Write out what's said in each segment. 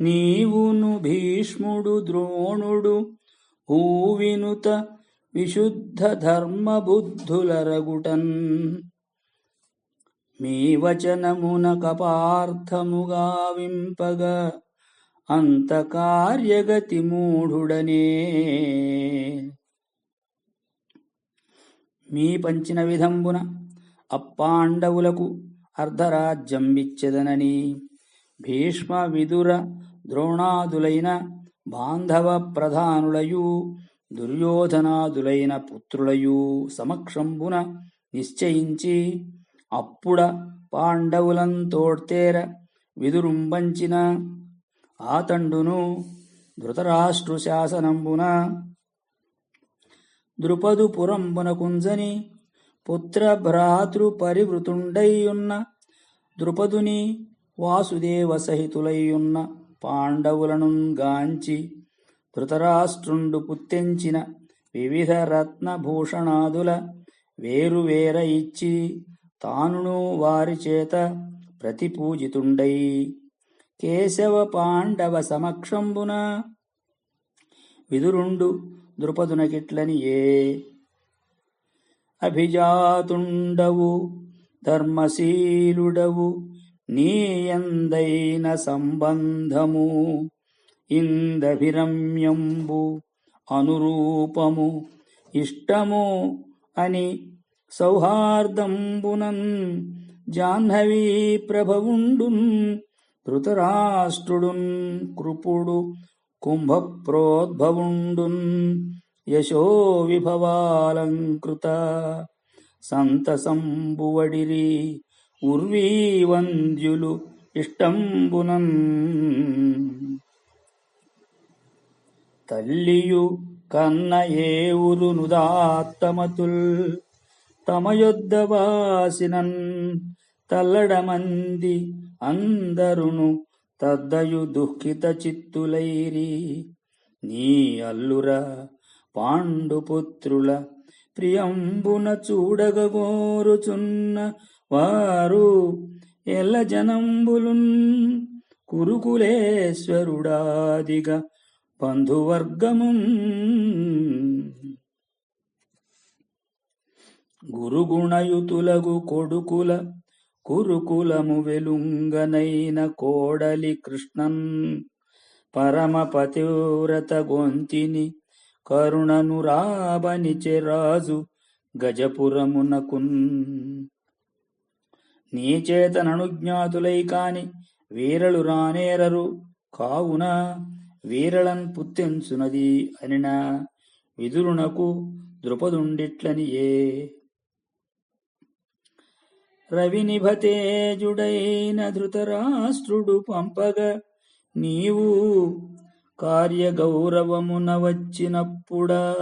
నీవును భీష్ముడు ద్రోణుడు హూవినుత విశుద్ధ ధర్మబుద్ధులరగుటన్. మీ వచనమున కపార్థముగా వింపగ అంత కార్యగతి మూఢుడనే. మీ పంచిన విధంబున అప్పాండవులకు అర్ధరాజ్యం ఇచ్చెదనని భీష్మ విదుర ద్రోణాదులైన బాంధవ ప్రధానులయు దుర్యోధనాదులైన పుత్రులయు సమక్షంబున నిశ్చయించి అప్పుడ పాండవులంతోడ్తేర విదురుంబంచిన ఆతండును ధృతరాష్ట్రు శాసనంబున ద్రుపదు పురంబున కుంజని పుత్ర భ్రాతృ పరివృతుండైయున్న ద్రుపదుని వాసుదేవ సహితులయ్యున్న పాండవులను గాంచి ధృతరాష్ట్రుండు పుత్తెంచిన వివిధ రత్నభూషణాదుల వేరువేర ఇచ్చి తానును వారి చేత ప్రతిపూజితుండై. కేశవ పాండవ సమక్షంబున విదురుండు ద్రుపదునకిట్లని ఏ. అభిజాతుండవు ధర్మశీలుడవు నీయందైన సంబంధము ఇందభిరమ్యంబు అనురూపము ఇష్టము అని సౌహార్దంబునన్ జాహ్నవీ ప్రభవుండున్ ధృతరాష్ట్రుడున్ కృపుడు కుంభప్రోద్భవుండున్ యశో విభవాలంకృత సంతసంబువడిరి ఉర్వీవంద్యులు ఇష్టంబునన్. తల్లియు కన్న ఏ నుదాత్తమతుల్. తమ వాసినన్ తల్లడమంది అందరును తద్దయు దుఃఖిత చిత్తులైరి. నీ అల్లుర పాండుపుత్రుల ప్రియంబున చూడగోరుచున్న వారు ఎల్ల జనంబులున్ కురుకులేశ్వరుడాదిగ బంధువర్గము గురుగుణయుతులగు కొడుకుల కురుకులము వెలుంగనైన కోడలి కృష్ణన్. పరమ పతివ్రత గొంతిని కరుణను రాబనిచె రాజు గజపురమునకున్. నీచేతననుజ్ఞాతులై కాని వీరలు రానేరరు. కావున వీరళన్ పుత్తెంచునది అనిన. విదురునకు ద్రుపదుండిట్లనియే. రవినిభతేజుడైన ధృతరాష్ట్రుడు పంపగ నీవు కార్యగౌరవమున వచ్చినప్పుడా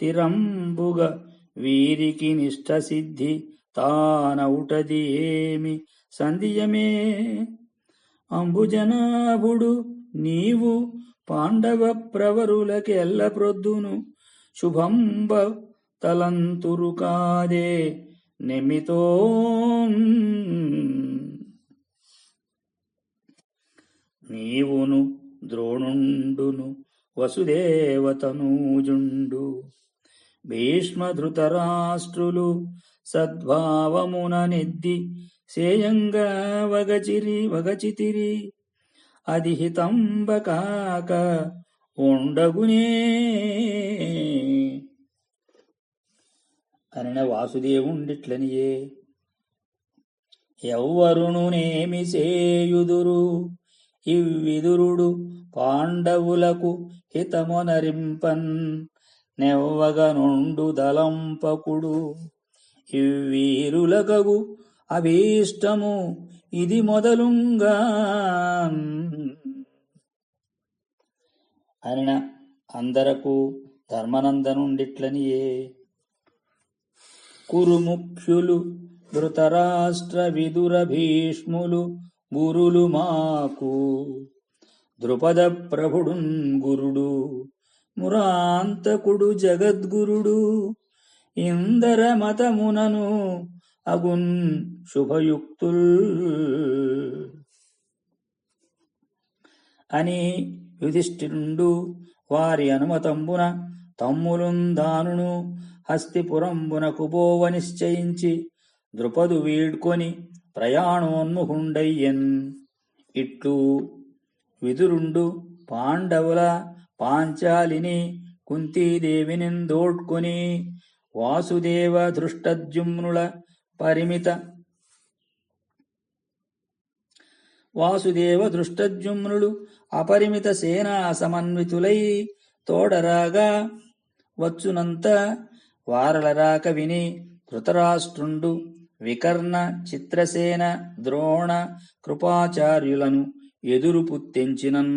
తిరంబుగ వీరికి నిష్ట సిద్ధి తానవుటది ఏమి సంధియమే. అంబుజనాభుడు నీవు పాండవ ప్రవరులకెల్ల ప్రొద్దును శుభంబ తలంతురు కాదే నిమితో నీవును ద్రోణుండును వసుదేవతనూజుండు. భీష్మధృతరాష్ట్రులు సద్భావమున నెద్ది సేయంగా వగచిరి వగచితిరి. అది హితంబ కాక ఉండగునే. అనిన వాసుదేవుండిట్లనియే. ఎవ్వరునునేమి సేయుదురు ఇవ్విదురుడు పాండవులకు హితమునరింపన్. నెవ్వగ నుండు దలంపకుడు ఇవ్వీరులకగు అభీష్టము. ఇది మొదలుంగా. అనిన అందరకు ధర్మనందనుండిట్లనియే. కురుముఖ్యులు ధృతరాష్ట్ర విదుర భీష్ములు గురులు మాకు. ద్రుపద ప్రభుడున్ గురుడు మురాంతకుడు జగద్గురుడు ఇందర మతమునను అగున్ శుభయుక్తుల్. అని యుధిష్ఠిరుండు వారి అనుమతంబున తమ్ములుందానును హస్తిపురంబున కుబోవ నిశ్చయించి ద్రుపదు వీడ్కొని ప్రయాణోన్ముహుండయ్యన్. ఇట్లు విదురుండు పాండవుల పాంచాలిని కుంతీదేవిని దోడ్కొని వాసుదేవ దృష్టద్యుమ్నుల పరిమిత. వాసుదేవ దృష్టద్యుమ్నులు అపరిమిత సేనా సమన్వితులై తోడరాగా వచ్చునంత వారలరాక విని ధృతరాష్ట్రుండు వికర్ణ చిత్రసేన ద్రోణ కృపాచార్యులను ఎదురు పుత్తెంచినన్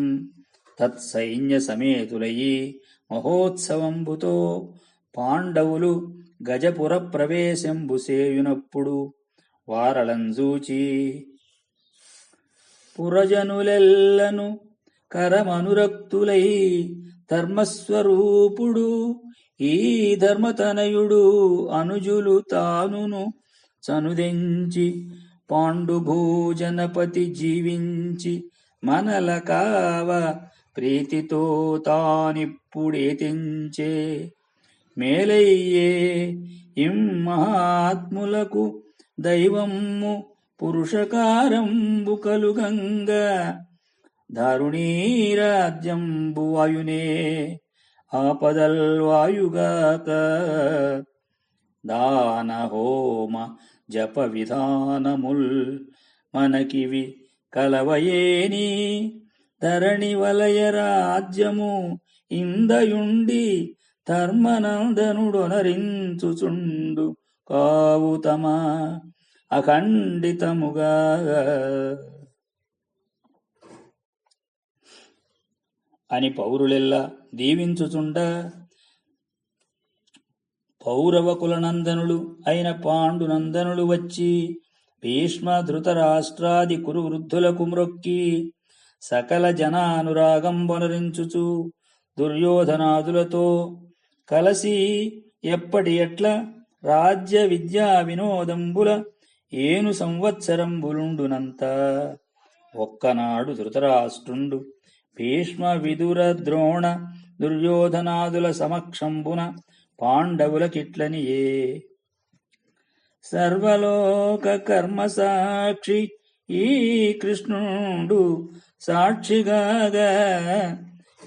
తత్సైన్య సమేతులయి మహోత్సవంబుతో పాండవులు గజపుర ప్రవేశంబు సేయునప్పుడు వారలంజూచి పురజనులెల్లను కరమనురక్తులై ధర్మస్వరూపుడు ఈ ధర్మతనయుడు అనుజులు తానును చనుదెంచి పాండుభూజనపతి జీవించి మనల కావ ప్రీతితో తానిప్పుడే తెంచే మేలయ్యే ఇం మహాత్ములకు దైవము పురుషకారంబు కలుగంగ. దారుణీరాజ్యంబు వాయునే ఆపదల్వాయుగాక. దాన హోమ జప విధానముల్ మనకివి కలవయేని ధరణి వలయ రాజ్యము ఇందయుండి ధర్మనందనుడొనరించుచుండు కావుతమా అఖండితముగా. అని పౌరులెల్లా దీవించుచుండ పౌరవకులనందనులు అయిన పాండునందనులు వచ్చి భీష్మ ధృతరాష్ట్రాది కురు వృద్ధులకు మ్రొక్కి సకల జనానురాగం వనరించుచు దుర్యోధనాదులతో కలసి ఎప్పటి ఎట్ల రాజ్య విద్యా వినోదంబుల ఏను సంవత్సరంబులుండునంత. ఒక్కనాడు ధృతరాష్ట్రుండు భీష్మ విదుర ద్రోణ దుర్యోధనాదుల సమక్షంబున పాండవులకిట్లనియే. సర్వలోక కర్మ సాక్షి ఈ కృష్ణుడు సాక్షిగాగా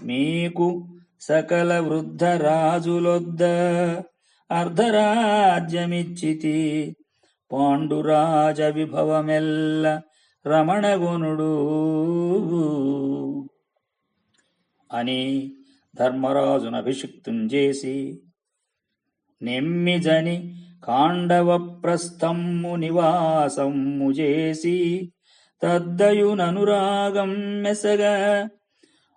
మీకు సకల వృద్ధ రాజులొద్ద అర్ధరాజ్యమిచ్చితి. పాండురాజ విభవమెల్ల రమణగుణుడు అని ధర్మరాజునభిషిక్తం చేసి నెమ్మిజని కాండవ ప్రస్థమ్ము నివాసమ్ము చేసి తద్దయుననురాగం మెసగా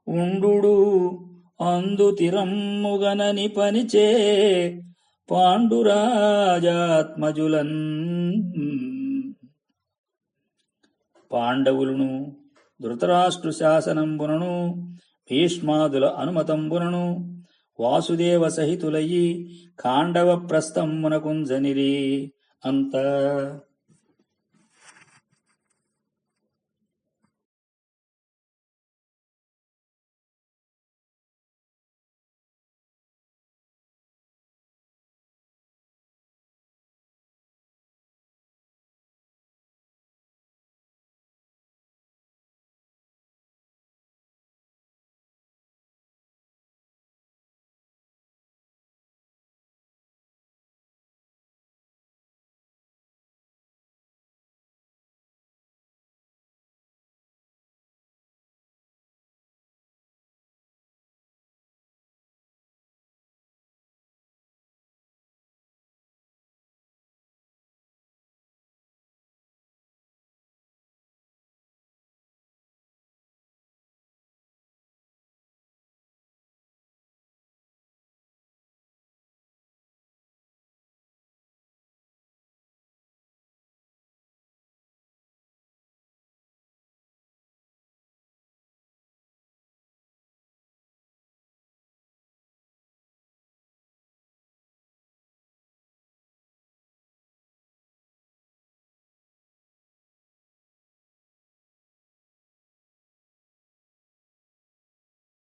ఉండు అందు తిరమ్ముగనని పనిచే పాండురాజాత్మజులన్. పాండవులను ధృతరాష్ట్రు శాసనంబునను భీష్మాదుల అనుమతంబునను వాసుదేవ సహితులయి కాండవ ప్రస్థమ్మునకుంజనిరి అంతా.